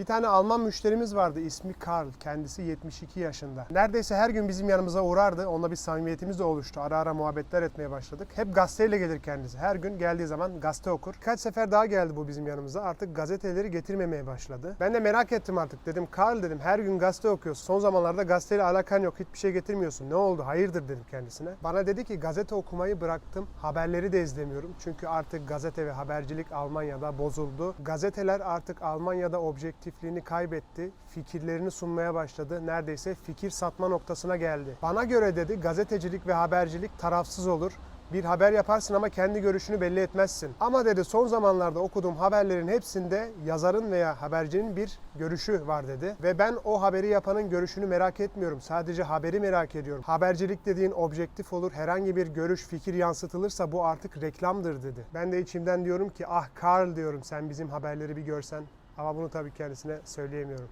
Bir tane Alman müşterimiz vardı ismi Karl. Kendisi 72 yaşında. Neredeyse her gün bizim yanımıza uğrardı. Onunla bir samimiyetimiz de oluştu. Ara ara muhabbetler etmeye başladık. Hep gazeteyle gelir kendisi. Her gün geldiği zaman gazete okur. Kaç sefer daha geldi bu bizim yanımıza. Artık gazeteleri getirmemeye başladı. Ben de merak ettim artık. Dedim Karl dedim her gün gazete okuyorsun. Son zamanlarda gazeteyle alakan yok. Hiçbir şey getirmiyorsun. Ne oldu? Hayırdır dedim kendisine. Bana dedi ki gazete okumayı bıraktım. Haberleri de izlemiyorum. Çünkü artık gazete ve habercilik Almanya'da bozuldu. Gazeteler artık Almanya'da objektifliğini kaybetti. Fikirlerini sunmaya başladı. Neredeyse fikir satma noktasına geldi. Bana göre dedi gazetecilik ve habercilik tarafsız olur. Bir haber yaparsın ama kendi görüşünü belli etmezsin. Ama dedi son zamanlarda okuduğum haberlerin hepsinde yazarın veya habercinin bir görüşü var dedi. Ve ben o haberi yapanın görüşünü merak etmiyorum. Sadece haberi merak ediyorum. Habercilik dediğin objektif olur. Herhangi bir görüş, fikir yansıtılırsa bu artık reklamdır dedi. Ben de içimden diyorum ki ah Karl diyorum sen bizim haberleri bir görsen. Ama bunu tabii kendisine söyleyemiyorum.